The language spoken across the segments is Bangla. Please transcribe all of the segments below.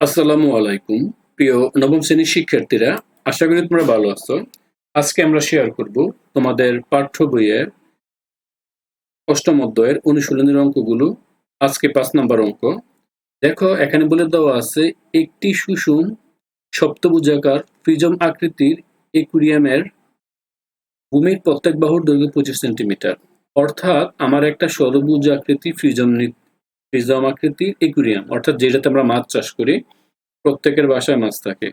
আসসালামু আলাইকুম। প্রিয় নবম শ্রেণির শিক্ষার্থীরা, আশা করি তোমরা ভালো আছো। আজকে আমরা শেয়ার করব তোমাদের পাঠ্য বইয়ের অষ্টম অধ্যায়ের অনুশীলনের অঙ্কগুলো। আজকে পাঁচ নাম্বার অঙ্ক। দেখো, এখানে বলে দেওয়া আছে, একটি সুষুম সপ্তভুজাকার প্রিজম আকৃতির একুরিয়ামের ভূমির প্রত্যেক বাহুর দৈর্ঘ্য পঁচিশ সেন্টিমিটার। অর্থাৎ আমার একটা ষড়ভুজ আকৃতি প্রিজম প্রিজম আকৃতির একুরিয়াম অর্থাৎ যেটাতে আমরা মাছ চাষ করি, প্রত্যেকের বাসায় মাছ থাকে।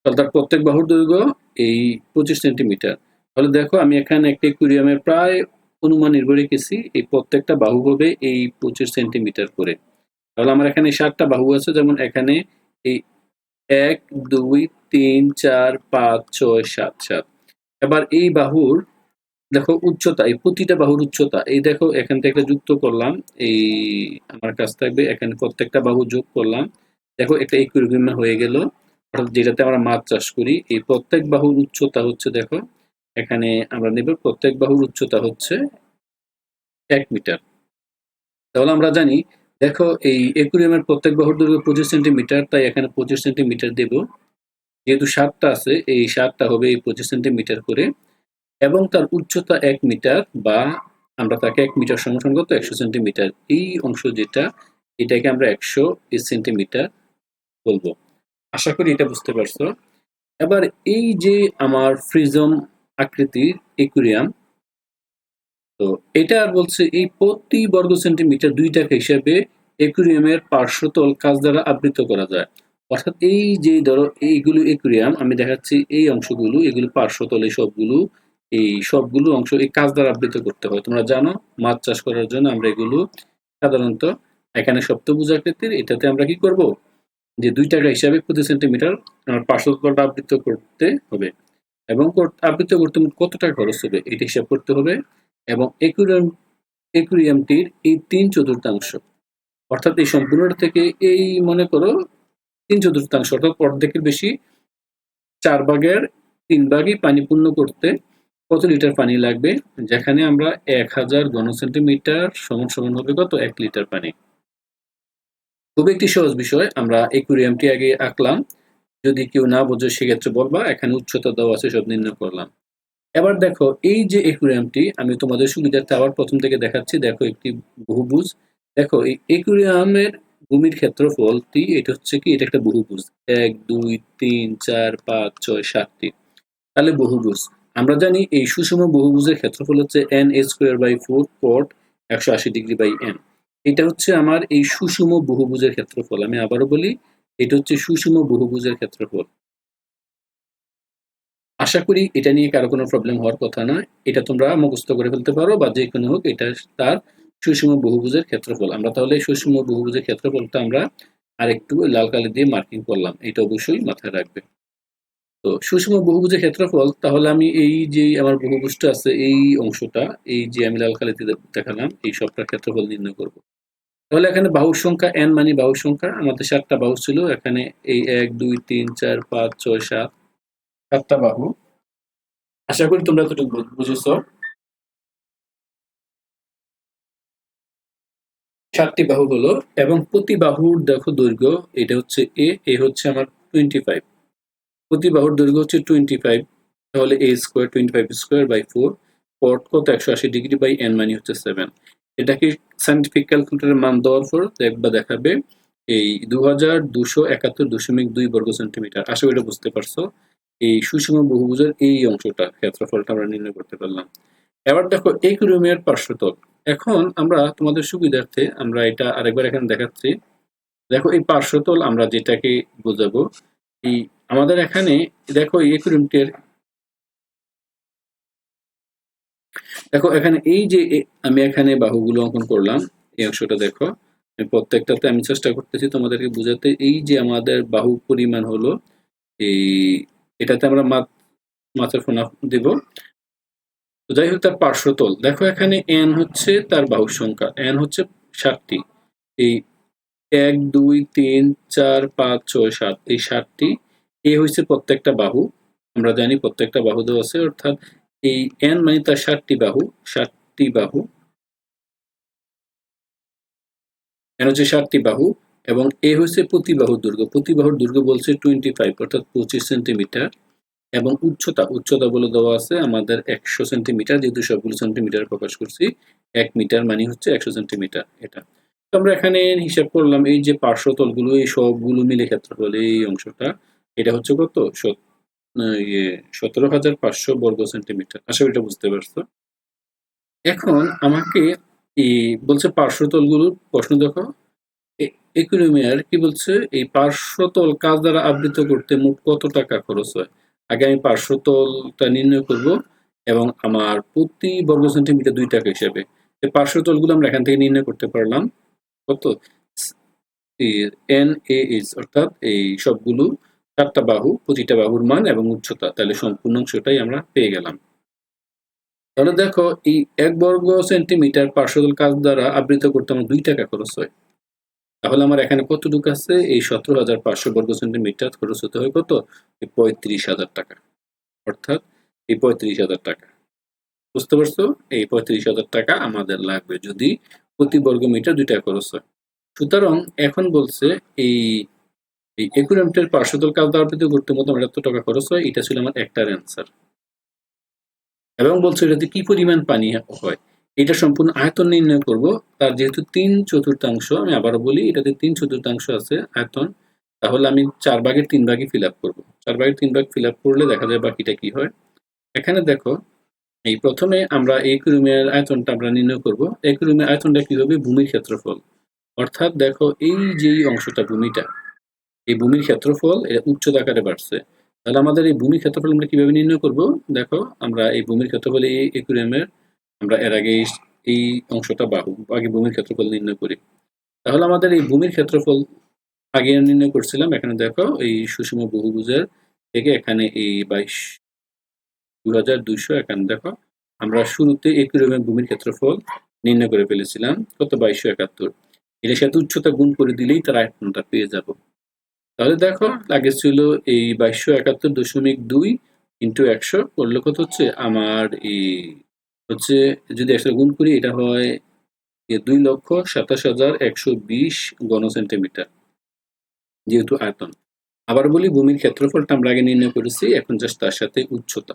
তাহলে তার প্রত্যেক বাহুর দৈর্ঘ্য এই পঁচিশ সেন্টিমিটার। তাহলে দেখো আমি এখানে একটা একুরিয়ামের প্রায় অনুমান নির্ভর রেখেছি, এই প্রত্যেকটা বাহু হবে এই পঁচিশ সেন্টিমিটার করে। তাহলে আমার এখানে সাতটা বাহু আছে, যেমন এখানে এই এক, দুই, তিন, চার, পাঁচ, ছয়, সাত সাত। এবার এই বাহুর দেখো, উচ্চতা, এই প্রতিটা বাহুর উচ্চতা, এই দেখো, এখান থেকে যুক্ত করলাম, এই আমার কাছ থাকবে, এখানে প্রত্যেকটা বাহু যোগ করলাম, দেখো, একটা ইকুইলিব্রিয়াম হয়ে গেল, অর্থাৎ যেটাতে আমরা মাছ চাষ করি, এই প্রত্যেক বাহুর উচ্চতা হচ্ছে, দেখো, এখানে আমরা নেব, প্রত্যেক বাহুর উচ্চতা হচ্ছে এক মিটার। তাহলে আমরা জানি, দেখো, এই একুরিয়ামের প্রত্যেক বাহুর দৈর্ঘ্য পঁচিশ সেন্টিমিটার, তাই এখানে পঁচিশ সেন্টিমিটার দেব, যেহেতু সাতটা আছে, এই সাতটা হবে এই পঁচিশ সেন্টিমিটার করে এবং তার উচ্চতা এক মিটার বা আমরা তাকে এক মিটার সমর্থন করতো একশো সেন্টিমিটার। এই অংশ যেটা, এটাকে আমরা একশো সেন্টিমিটার বলব। আশা করি এটা বুঝতে পারছ। এবার এই যে আমার ফ্রিজম আকৃতির একুরিয়াম তো এটা আর বলছে এই প্রতি বর্গ সেন্টিমিটার দুই টাকা হিসাবে একুরিয়ামের পার্শ্বতল কাজ দ্বারা আবৃত করা যায়। অর্থাৎ এই যে ধরো এইগুলো একুরিয়াম আমি দেখাচ্ছি এই অংশগুলো, এগুলো পার্শ্বতল এই সবগুলো এই সবগুলো অংশ, এই কাজ দ্বারা আবৃত করতে হয়। তোমরা জানো, মাছ চাষ করার জন্য আমরা এগুলো সাধারণত এখানে সপ্তভুজ আকৃতির, এটাতে আমরা কি করব? যে দুই টাকা হিসাবে প্রতি সেন্টিমিটার আমার পার্শ্বতলটা আবৃত করতে হবে এবং আবৃত করতে কত টাকা খরচ হবে? এটা হিসাব করতে হবে এবং একুরিয়াম, একুরিয়ামটির এই তিন চতুর্থাংশ। অর্থাৎ এই সম্পূর্ণটা থেকে এই, মনে করো, তিন চতুর্থাংশ অর্থাৎ অর্ধেকের বেশি, চার ভাগের তিন ভাগই পানি পূর্ণ করতে কত লিটার পানি লাগবে? যেখানে আমরা এক হাজার ঘন সেন্টিমিটার সমান সমান হবে কত? এক লিটার পানি। খুব একটি সহজ বিষয়, আমরা একুরিয়ামটি আগে আঁকলাম। যদি কেউ না বোঝে, সেক্ষেত্রে বলবা, এখানে উচ্চতা দেওয়া আছে, সব নির্ণয় করলাম। এবার দেখো, এই যে একুরিয়ামটি আমি তোমাদের সুবিধার্থে আবার প্রথম থেকে দেখাচ্ছি। দেখো একটি বহুভুজ। দেখো, এই একুরিয়ামের ভূমির ক্ষেত্রফলটি, এটা হচ্ছে কি? এটা একটা বহুভুজ। এক, দুই, তিন, চার, পাঁচ, ছয়, সাতটি। তাহলে বহুভুজ। আমরা জানি এই সুষম বহুভুজের ক্ষেত্রফল হচ্ছে N A square by four cot একশো আশি ডিগ্রি বাই এন এটা হচ্ছে আমার এই সুষম বহুভুজের ক্ষেত্রফল। আমি আবারও বলি, এটা হচ্ছে সুষম বহুভুজের ক্ষেত্রফল। আশা করি এটা নিয়ে কারও কোনো প্রবলেম হওয়ার কথা না এটা তোমরা মুখস্থ করে ফেলতে পারো বা যে কোনো হোক, এটা তার সুষম বহুভুজের ক্ষেত্রফল। আমরা তাহলে সুষম বহুভুজের ক্ষেত্রফলটা আমরা আরেকটু লাল কালি দিয়ে মার্কিং করলাম। এটা অবশ্যই মাথায় রাখবে। তো সুষম বহুভুজের ক্ষেত্রফল, তাহলে আমি এই যে আমার বহুভুজটা আছে, এই অংশটা, এই যে আমি লাল কালিতে দেখালাম, এই সবটার ক্ষেত্রফল নির্ণয় করব। তাহলে এখানে বাহু সংখ্যা এন মানে বাহু সংখ্যা, আমাদের সাতটা বাহু ছিল, এখানে এই এক, দুই, তিন, চার, পাঁচ, ছয়, সাত, সাতটা বাহু। আশা করি তোমরা এতটুকু বুঝেছ। সাতটি বাহু হলো, এবং প্রতি বাহুর দেখো দৈর্ঘ্য, এটা হচ্ছে এ এ হচ্ছে আমার টোয়েন্টি ফাইভ প্রতি বাহুর দৈর্ঘ্য হচ্ছে টোয়েন্টি ফাইভ তাহলে A square twenty five square by four cot কত? একশো আশি ডিগ্রি বাই এন মানে হচ্ছে সেভেন এটাকে সাইন্টিফিক ক্যালকুলেটারের মান দেওয়ার পর দেখবা দেখাবে এই দু হাজার দুশো একাত্তর দশমিক দুই বর্গ সেন্টিমিটার আশা এটা বুঝতে পারছ। এই সুষম বহুভুজের এই অংশটা, ক্ষেত্রফলটা আমরা নির্ণয় করতে পারলাম। এবার দেখো এই ক্রমের পার্শ্বতল। এখন আমরা তোমাদের সুবিধার্থে আমরা এটা আরেকবার এখানে দেখাচ্ছি। দেখো এই পার্শ্বতল আমরা যেটাকে বোঝাবো, এই আমাদের এখানে, দেখো এই একুরিমটির দেখো এখানে এই যে আমি এখানে বাহুগুলো অঙ্কন করলাম, এই অংশটা দেখো প্রত্যেকটাতে আমি চেষ্টা করতেছি তোমাদেরকে বোঝাতে, এই যে আমাদের বাহু পরিমাণ হলো, এই, এটাতে আমরা মাছের ফোনা দেব। তো যাই হোক, তার পার্শ্বতল দেখো এখানে এন হচ্ছে তার বাহুর সংখ্যা এন হচ্ছে সাতটি এই এক, দুই, তিন, চার, পাঁচ, ছয়, সাত, এই সাতটি এ হচ্ছে প্রত্যেকটা বাহু, আমরা জানি প্রত্যেকটা বাহু দেওয়া আছে, অর্থাৎ এই এন মানে তার ষাটটি বাহু ষাটটি বাহু এন হচ্ছে ষাটটি বাহু এবং এ হচ্ছে প্রতিবাহুর দৈর্ঘ্য প্রতিবাহুর দৈর্ঘ্য বলছে টোয়েন্টি ফাইভ অর্থাৎ পঁচিশ সেন্টিমিটার এবং উচ্চতা উচ্চতা বলে দেওয়া আছে আমাদের একশো সেন্টিমিটার, যেহেতু সবগুলো সেন্টিমিটার প্রকাশ করছি, এক মিটার মানে হচ্ছে একশো সেন্টিমিটার এটা। আমরা এখানে হিসাব করলাম, এই যে পার্শ্বতলগুলো, এই সবগুলো মিলে ক্ষেত্রফল, এই অংশটা এটা হচ্ছে কত? ইয়ে সতেরো হাজার পাঁচশো বর্গ সেন্টিমিটার। করি এটা বুঝতে পারছ। এখন আমাকে এই বলছে পার্শ্বতলগুলোর প্রশ্ন দেখো। একুরিমিয়ার কি বলছে? এই পার্শ্বতল কাজ দ্বারা আবৃত করতে মোট কত টাকা খরচ হয়? আগে আমি পার্শ্বতলটা নির্ণয় করব এবং আমার প্রতি বর্গ সেন্টিমিটার দুই টাকা হিসাবে। এই পার্শ্বতলগুলো আমরা এখান থেকে নির্ণয় করতে পারলাম। কত? এন এ অর্থাৎ এই সবগুলো চারটা বাহু, প্রতিটা বাহুর মান এবং উচ্চতা, তাহলে সম্পূর্ণ অংশটাই আমরা পেয়ে গেলাম। তাহলে দেখো, এই এক বর্গ সেন্টিমিটার পার্শ্বতল কাজ দ্বারা আবৃত করতে আমার দুই টাকা খরচ হয়। তাহলে আমার এখানে কতটুকু আছে? এই সতেরো হাজার পাঁচশো বর্গ সেন্টিমিটার খরচ হতে হয় কত? এই পঁয়ত্রিশ হাজার টাকা। অর্থাৎ এই পঁয়ত্রিশ হাজার টাকা। বুঝতে পারছ? এই পঁয়ত্রিশ হাজার টাকা আমাদের লাগবে যদি প্রতি বর্গ মিটার দুই টাকা খরচ হয়। সুতরাং এখন বলছে এই এই একুরেমটের পার্শ্বতল কাজ দ্বারা আবৃত করতে মতো আমার এত টাকা খরচ হয়, এটা ছিল আমার একটার অ্যান্সার এবং বলছে এটাতে কি পরিমাণ পানি হয়, এটা সম্পূর্ণ আয়তন নির্ণয় করব। তার যেহেতু তিন চতুর্থাংশ, আমি আবারও বলি, এটাতে তিন চতুর্থাংশ আছে আয়তন, তাহলে আমি চার ভাগের তিন ভাগই ফিল আপ করব। চার ভাগের তিন ভাগ ফিল আপ করলে দেখা যায় বাকিটা কি হয়। এখানে দেখো, এই প্রথমে আমরা এক রুমের আয়তনটা আমরা নির্ণয় করব। এক রুমের আয়তনটা কি হবে ভূমির ক্ষেত্রফল? অর্থাৎ দেখো, এই যেই অংশটা ভূমিটা এই ভূমির ক্ষেত্রফল, এটা উচ্চতা আকারে বাড়ছে। তাহলে আমাদের এই ভূমির ক্ষেত্রফল আমরা কীভাবে নির্ণয় করব? দেখো, আমরা এই ভূমির ক্ষেত্রফল এই একুরিয়ামের, আমরা এর আগে এই- অংশটা বাহু আগে ভূমির ক্ষেত্রফল নির্ণয় করি। তাহলে আমাদের এই ভূমির ক্ষেত্রফল আগে নির্ণয় করছিলাম। এখানে দেখো, এই সুষম বহুভুজের থেকে এখানে এই বাইশ দু হাজার দুইশো, এখানে দেখো, আমরা শুরুতে একুরিয়ামের ভূমির ক্ষেত্রফল নির্ণয় করে ফেলেছিলাম। কত? বাইশশো একাত্তর। এটার সাথে উচ্চতা গুণ করে দিলেই তার আয়তনটা পেয়ে যাব। তাহলে দেখো আগে ছিল এই বাইশশো একাত্তর দশমিক দুই ইন্টু একশো করলে কত হচ্ছে আমার এই হচ্ছে যদি একশো গুণ করি এটা হয় দুই লক্ষ সাতাশ হাজার একশো বিশ ঘন সেন্টিমিটার যেহেতু আয়তন। আবার বলি ভূমির ক্ষেত্রফলটা আমরা আগে নির্ণয় করেছি এখন জাস্ট তার সাথে উচ্চতা।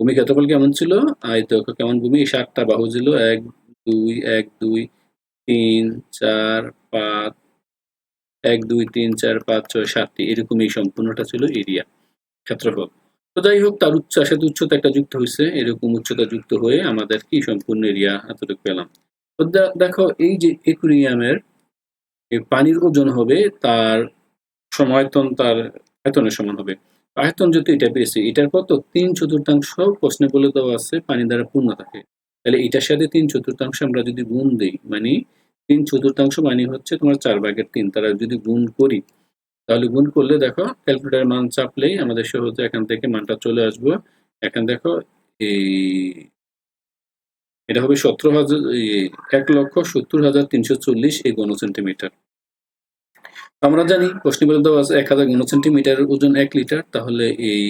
ভূমির ক্ষেত্রফল কেমন ছিল? আয় দেখো কেমন ভূমি? এই সাতটা বাহু ছিল এক দুই এক দুই তিন চার পাঁচ এক, দুই, তিন, চার, পাঁচ, ছয় সাতটি এরকম এই সম্পূর্ণটা ছিল এরিয়া, ক্ষেত্রফল। তো যাই হোক, তার উচ্চ সাথে উচ্চতা একটা যুক্ত হয়েছে, এরকম উচ্চতা যুক্ত হয়ে আমাদের কি সম্পূর্ণ এরিয়া এতটুকু পেলাম। তো দেখো, এই যে একুরিয়ামের পানির ওজন হবে, তার সমায়তন তার আয়তনের সমান হবে। আয়তন যদি এটা পেয়েছে, এটার কত? তিন চতুর্থাংশ প্রশ্নে বলে দেওয়া আছে, পানি দ্বারা পূর্ণ থাকে। তাহলে এটার সাথে তিন চতুর্থাংশ আমরা যদি গুণ দিই মানে তিন চতুর্থাংশ মানে হচ্ছে তোমার চার ভাগের তিন। তারা যদি গুণ করি, তাহলে গুণ করলে দেখো ক্যালকুলেটার মান চাপলেই আমাদের সহজে এখান থেকে মানটা চলে আসব। এখান দেখো এই এটা হবে সতেরো হাজার এক লক্ষ সত্তর হাজার তিনশো চল্লিশ এই ঘন সেন্টিমিটার আমরা জানি প্রশ্ন আছে এক হাজার ঘন সেন্টিমিটারের ওজন এক লিটার তাহলে এই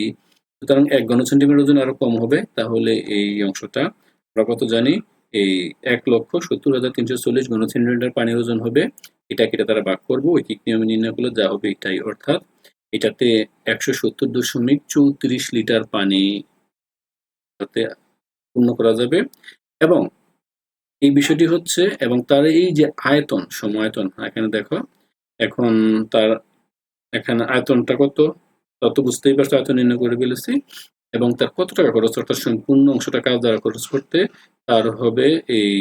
সুতরাং এক ঘন সেন্টিমিটার ওজন আরও কম হবে, তাহলে এই অংশটা আমরা কত জানি? এই এক লক্ষ সত্তর হাজার তিনশো চল্লিশ ঘন সেন্টিমিটার পানির ওজন হবে। এটাকে এটা তারা ভাগ করব, ঐকিক নিয়মে নির্ণয় করলে যা হবে এটাই। অর্থাৎ এটাতে একশো সত্তর দশমিক চৌত্রিশ লিটার পানি তাতে পূর্ণ করা যাবে। এবং এই বিষয়টি হচ্ছে, এবং তার এই যে আয়তন সমায়তন এখানে দেখো, এখন তার, এখানে আয়তনটা কত? তত বুঝতেই পারছ, আয়তন নির্ণয় করে ফেলেছি। এবং তার কত টাকা খরচ অর্থাৎ সম্পূর্ণ অংশটা কাজ দ্বারা খরচ করতে তার হবে এই,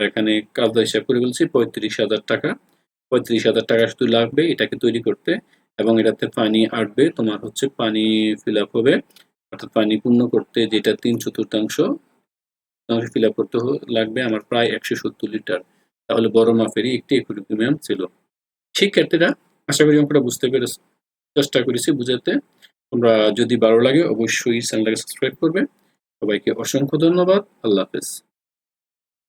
এখানে কাজ হিসাব করে বলছি পঁয়ত্রিশ হাজার টাকা। পঁয়ত্রিশ হাজার টাকা শুধু লাগবে এটাকে তৈরি করতে এবং এটাতে পানি আটবে, তোমার হচ্ছে পানি ফিল আপ হবে। অর্থাৎ পানি পূর্ণ করতে যেটা তিন চতুর্থাংশ ফিল আপ করতে লাগবে আমার প্রায় একশো সত্তর লিটার। তাহলে বড় মাপেরই একটি একুইপিয়াম ছিল। শিক্ষার্থীরা, আশা করি অঙ্কটা বুঝতে পেরেছ, চেষ্টা করেছি বুঝাতে। তোমরা যদি ভালো লাগে অবশ্যই চ্যানেলটাকে সাবস্ক্রাইব করবে। সবাইকে অসংখ্য ধন্যবাদ। আল্লাহ হাফেজ।